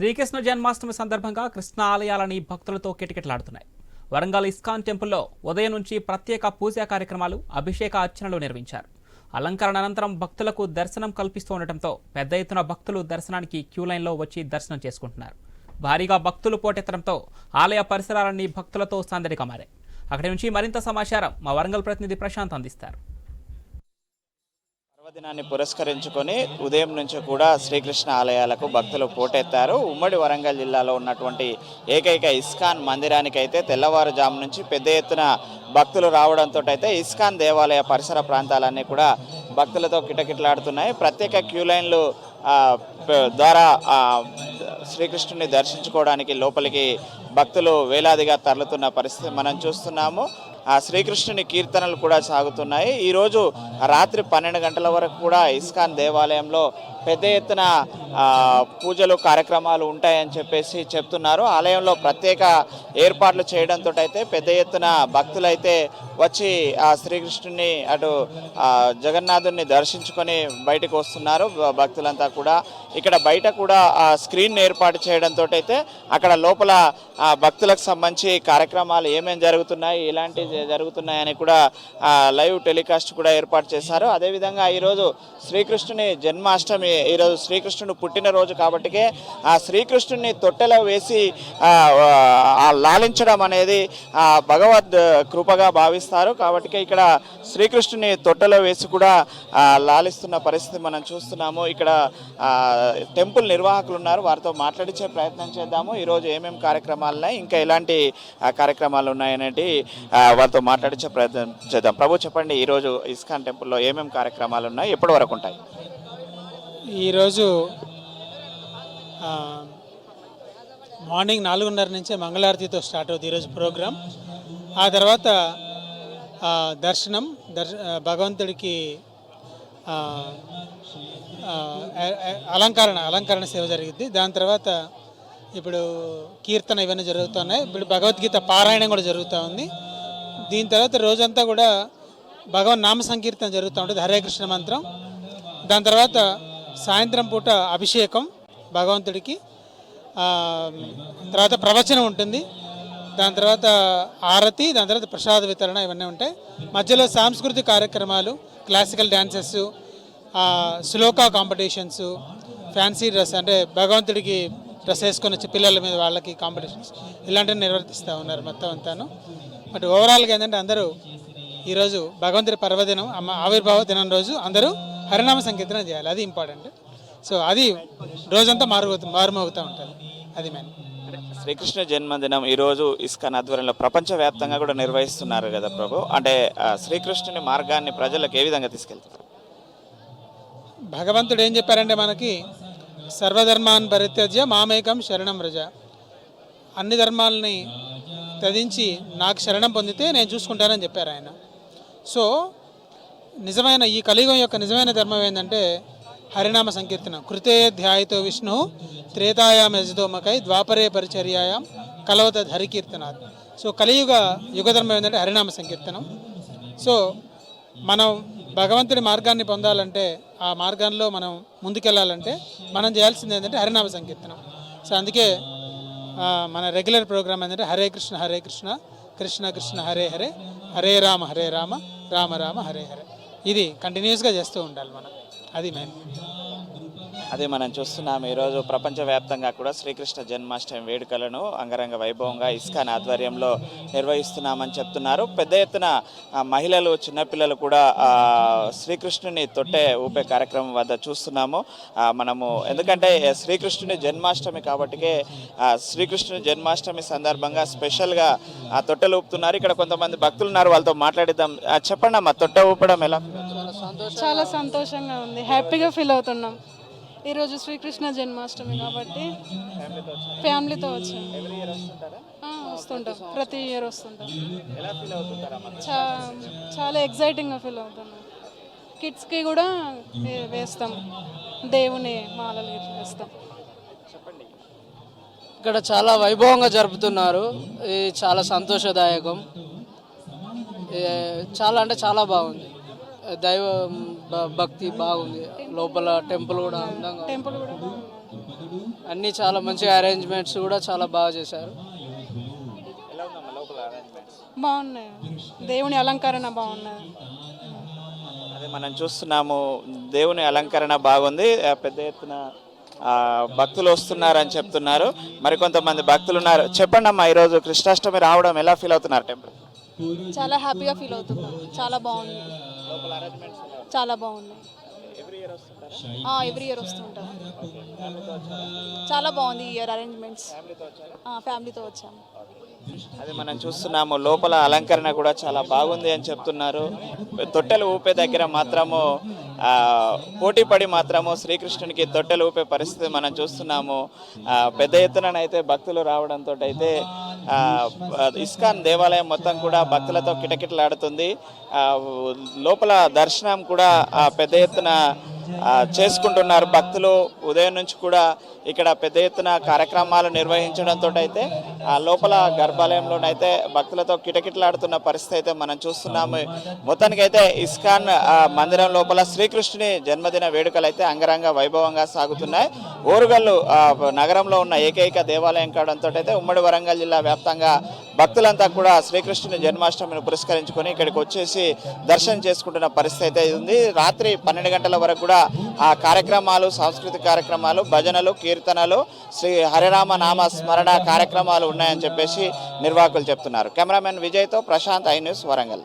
శ్రీకృష్ణ జన్మాష్టమి సందర్భంగా కృష్ణ ఆలయాలని భక్తులతో కిటకిటలాడుతున్నాయి. వరంగల్ ఇస్కాన్ టెంపుల్లో ఉదయం నుంచి ప్రత్యేక పూజా కార్యక్రమాలు అభిషేక అర్చనలు నిర్వహించారు. అలంకరణ అనంతరం భక్తులకు దర్శనం కల్పిస్తూ ఉండటంతో పెద్ద ఎత్తున భక్తులు దర్శనానికి క్యూ లైన్లో వచ్చి దర్శనం చేసుకుంటున్నారు. భారీగా భక్తులు పోటెత్తడంతో ఆలయ పరిసరాలన్నీ భక్తులతో సందడిగా మారాయి. అక్కడి నుంచి మరింత సమాచారం మా వరంగల్ ప్రతినిధి ప్రశాంత్ అందిస్తారు. పర్వదినాన్ని పురస్కరించుకొని ఉదయం నుంచి కూడా శ్రీకృష్ణ ఆలయాలకు భక్తులు పోటెత్తారు. ఉమ్మడి వరంగల్ జిల్లాలో ఉన్నటువంటి ఏకైక ఇస్కాన్ మందిరానికి అయితే తెల్లవారుజాము నుంచి పెద్ద ఎత్తున భక్తులు రావడంతో అయితే ఇస్కాన్ దేవాలయ పరిసర ప్రాంతాలన్నీ కూడా భక్తులతో కిటకిటలాడుతున్నాయి. ప్రత్యేక క్యూ లైన్లు ద్వారా శ్రీకృష్ణుని దర్శించుకోవడానికి లోపలికి భక్తులు వేలాదిగా తరలుతున్న పరిస్థితి మనం చూస్తున్నాము. శ్రీకృష్ణుని కీర్తనలు కూడా సాగుతున్నాయి. ఈరోజు రాత్రి పన్నెండు గంటల వరకు కూడా ఇస్కాన్ దేవాలయంలో పెద్ద ఎత్తున పూజలు కార్యక్రమాలు ఉంటాయని చెప్పేసి చెప్తున్నారు. ఆలయంలో ప్రత్యేక ఏర్పాట్లు చేయడంతో అయితే పెద్ద ఎత్తున భక్తులైతే వచ్చి ఆ శ్రీకృష్ణుని అటు జగన్నాథుని దర్శించుకొని బయటకు వస్తున్నారు. భక్తులంతా కూడా ఇక్కడ బయట కూడా ఆ స్క్రీన్ ఏర్పాటు చేయడంతో అయితే అక్కడ లోపల భక్తులకు సంబంధించి కార్యక్రమాలు ఏమేమి జరుగుతున్నాయి ఇలాంటి జరుగుతున్నాయని కూడా లైవ్ టెలికాస్ట్ కూడా ఏర్పాటు చేశారు. అదేవిధంగా ఈరోజు శ్రీకృష్ణుని జన్మాష్టమి ఈరోజు శ్రీకృష్ణుడు పుట్టినరోజు కాబట్టికే ఆ శ్రీకృష్ణుని తొట్టెలో వేసి లాలించడం అనేది భగవద్ కృపగా భావిస్తారు. కాబట్టి ఇక్కడ శ్రీకృష్ణుని తొట్టెలో వేసి కూడా లాలిస్తున్న పరిస్థితి మనం చూస్తున్నాము. ఇక్కడ టెంపుల్ నిర్వాహకులు ఉన్నారు. వారితో మాట్లాడించే ప్రయత్నం చేద్దాము. ఈరోజు ఏమేమి కార్యక్రమాలు ఉన్నాయి ఇంకా ఎలాంటి కార్యక్రమాలు ఉన్నాయనేది వారితో మాట్లాడించే ప్రయత్నం చేద్దాం. ప్రభు చెప్పండి ఈరోజు ఇస్కాన్ టెంపుల్లో ఏమేమి కార్యక్రమాలు ఉన్నాయి? ఎప్పటి వరకు ఉంటాయి? ఈరోజు మార్నింగ్ నాలుగున్నర నుంచే మంగళారతితో స్టార్ట్ అవుతుంది ఈరోజు ప్రోగ్రాం. ఆ తర్వాత దర్శనం దర్శ భగవంతుడికి అలంకరణ అలంకరణ సేవ జరిగింది. దాని తర్వాత ఇప్పుడు కీర్తన ఇవన్నీ జరుగుతున్నాయి. ఇప్పుడు భగవద్గీత పారాయణం కూడా జరుగుతూ ఉంది. దీని తర్వాత రోజంతా కూడా భగవన్ నామ సంకీర్తన జరుగుతూ ఉంటుంది హరే కృష్ణ మంత్రం. దాని తర్వాత సాయంత్రం పూట అభిషేకం భగవంతుడికి. తర్వాత ప్రవచనం ఉంటుంది. దాని తర్వాత ఆరతి దాని తర్వాత ప్రసాద వితరణ ఇవన్నీ ఉంటాయి. మధ్యలో సాంస్కృతిక కార్యక్రమాలు క్లాసికల్ డ్యాన్సెస్ శ్లోకా కాంపిటీషన్స్ ఫ్యాన్సీ డ్రెస్ అంటే భగవంతుడికి డ్రెస్ వేసుకొని వచ్చి పిల్లల మీద వాళ్ళకి కాంపిటీషన్స్ ఇలాంటివి నిర్వర్తిస్తూ ఉన్నారు మొత్తం అంతాను. బట్ ఓవరాల్గా ఏంటంటే అందరూ ఈరోజు భగవంతుడి పర్వదినం అమ్మ ఆవిర్భావ దినం రోజు అందరూ హరినామ సంకీర్తన చేయాలి. అది ఇంపార్టెంట్ సో అది రోజంతా మారు మారుమోగుతూ ఉంటుంది. అది మెయిన్ శ్రీకృష్ణ జన్మదినం ఈరోజు ఇస్కాన్ ఆధ్వర్యంలో ప్రపంచవ్యాప్తంగా కూడా నిర్వహిస్తున్నారు కదా ప్రభు? అంటే శ్రీకృష్ణుని మార్గాన్ని ప్రజలకు ఏ విధంగా తీసుకెళ్తారు? భగవంతుడు ఏం చెప్పారంటే మనకి సర్వధర్మాన్ పరిత్యజ్య మామేకం శరణం రజ అన్ని ధర్మాలని త్యజించి నాకు శరణం పొందితే నేను చూసుకుంటానని చెప్పారు ఆయన. సో నిజమైన ఈ కలియుగం యొక్క నిజమైన ధర్మం ఏంటంటే హరినామ సంకీర్తన. కృతే ధ్యాయతో విష్ణు త్రేతాయాం యజదోమకై ద్వాపరే పరిచర్యాయాం కలవత హరికీర్తనాథ్ సో కలియుగ యుగధర్మం ఏంటంటే హరినామ సంకీర్తనం. సో మనం భగవంతుడి మార్గాన్ని పొందాలంటే ఆ మార్గంలో మనం ముందుకెళ్ళాలంటే మనం చేయాల్సింది ఏంటంటే హరినామ సంకీర్తనం. సో అందుకే మన రెగ్యులర్ ప్రోగ్రామ్ ఏంటంటే హరే కృష్ణ హరే కృష్ణ కృష్ణ కృష్ణ హరే హరే హరే రామ హరే రామ రామ రామ హరే హరే. ఇది కంటిన్యూస్గా చేస్తూ ఉండాలి మనం. అది మెయిన్ అదే మనం చూస్తున్నాం ఈరోజు ప్రపంచవ్యాప్తంగా కూడా శ్రీకృష్ణ జన్మాష్టమి వేడుకలను అంగరంగ వైభవంగా ఇస్కాన్ ఆధ్వర్యంలో నిర్వహిస్తున్నామని చెప్తున్నారు. పెద్ద ఎత్తున మహిళలు చిన్నపిల్లలు కూడా శ్రీకృష్ణుని తొట్టె ఊపే కార్యక్రమం వద్ద చూస్తున్నాము. మనము ఎందుకంటే శ్రీకృష్ణుని జన్మాష్టమి కాబట్టికే శ్రీకృష్ణుని జన్మాష్టమి సందర్భంగా స్పెషల్గా ఆ తొట్టెలు ఊపుతున్నారు. ఇక్కడ కొంతమంది భక్తులు ఉన్నారు వాళ్ళతో మాట్లాడిద్దాం. చెప్పండి అమ్మా తొట్టె ఊపడం ఎలా? చాలా సంతోషంగా ఉంది. హ్యాపీగా ఫీల్ అవుతున్నాం. ఈరోజు శ్రీకృష్ణ జన్మాష్టమి కాబట్టి ఫ్యామిలీతో వచ్చాం. వస్తుంటాం. ప్రతి ఇయర్ వస్తుంటాం. చా చాలా ఎగ్జైటింగ్గా ఫీల్ అవుతున్నాం కిడ్స్కి కూడా వేస్తాం. దేవుని మాలలు వేస్తాం. ఇక్కడ చాలా వైభవంగా జరుపుతున్నారు. ఇది చాలా సంతోషదాయకం. చాలా అంటే చాలా బాగుంది. దైవ భక్తి బాగుంది. లోపల టెంపుల్ కూడా అందంగా. టెంపుల్ కూడా. అన్నీ చాలా మంచిగా అరేంజ్మెంట్స్ కూడా చాలా బాగా చేశారు. ఎలా ఉందమ్మా లోపల అరేంజ్మెంట్స్? బాగున్నాయి. దేవుని అలంకరణ బాగున్నది అదే మనం చూస్తున్నాము దేవుని అలంకరణ బాగుంది. పెద్ద ఎత్తున ఆ, భక్తులు వస్తున్నారని చెప్తున్నారు. మరికొంతమంది భక్తులు ఉన్నారు. చెప్పండి అమ్మా ఈరోజు కృష్ణాష్టమి రావడం ఎలా ఫీల్ అవుతున్నారు టెంపుల్? చాలా హ్యాపీగా ఫీల్ అవుతున్నాం. చాలా బాగుంది. చాలా బాగుంది ఎవ్రీ ఇయర్ వస్తుంటాం. చాలా బాగుంది ఈ ఇయర్ అరేంజ్మెంట్స్ ఫ్యామిలీతో వచ్చాము అది మనం చూస్తున్నాము లోపల అలంకరణ కూడా చాలా బాగుంది అని చెప్తున్నారు. తొట్టెలు ఊపే దగ్గర మాత్రము ఆ, పోటీ పడి మాత్రము శ్రీకృష్ణునికి తొట్టెలు ఊపే పరిస్థితి మనం చూస్తున్నాము. పెద్ద ఎత్తునైతే భక్తులు రావడంతో అయితే ఇస్కాన్ దేవాలయం మొత్తం కూడా భక్తులతో కిటకిటలాడుతుంది. లోపల దర్శనం కూడా పెద్ద ఎత్తున చేసుకుంటున్నారు భక్తులు. ఉదయం నుంచి కూడా ఇక్కడ పెద్ద ఎత్తున కార్యక్రమాలు నిర్వహించడంతో అయితే ఆ లోపల గర్భాలయంలోనైతే భక్తులతో కిటకిటలాడుతున్న పరిస్థితి అయితే మనం చూస్తున్నాము. మొత్తానికైతే ఇస్కాన్ మందిరం లోపల శ్రీకృష్ణుని జన్మదిన వేడుకలు అయితే అంగరంగ వైభవంగా సాగుతున్నాయి. ఓరుగల్లు నగరంలో ఉన్న ఏకైక దేవాలయం కావడంతో అయితే ఉమ్మడి వరంగల్ జిల్లా వ్యాప్తంగా భక్తులంతా కూడా శ్రీకృష్ణుని జన్మాష్టమిని పురస్కరించుకొని ఇక్కడికి వచ్చేసి దర్శనం చేసుకుంటున్న పరిస్థితి అయితే ఉంది. రాత్రి పన్నెండు గంటల వరకు కూడా ఆ కార్యక్రమాలు సాంస్కృతిక కార్యక్రమాలు భజనలు కీర్తనలు శ్రీ హరిరామ నామ స్మరణ కార్యక్రమాలు ఉన్నాయని చెప్పేసి నిర్వాహకులు చెప్తున్నారు. కెమెరామెన్ విజయ్తో ప్రశాంత్ ఐ న్యూస్ వరంగల్.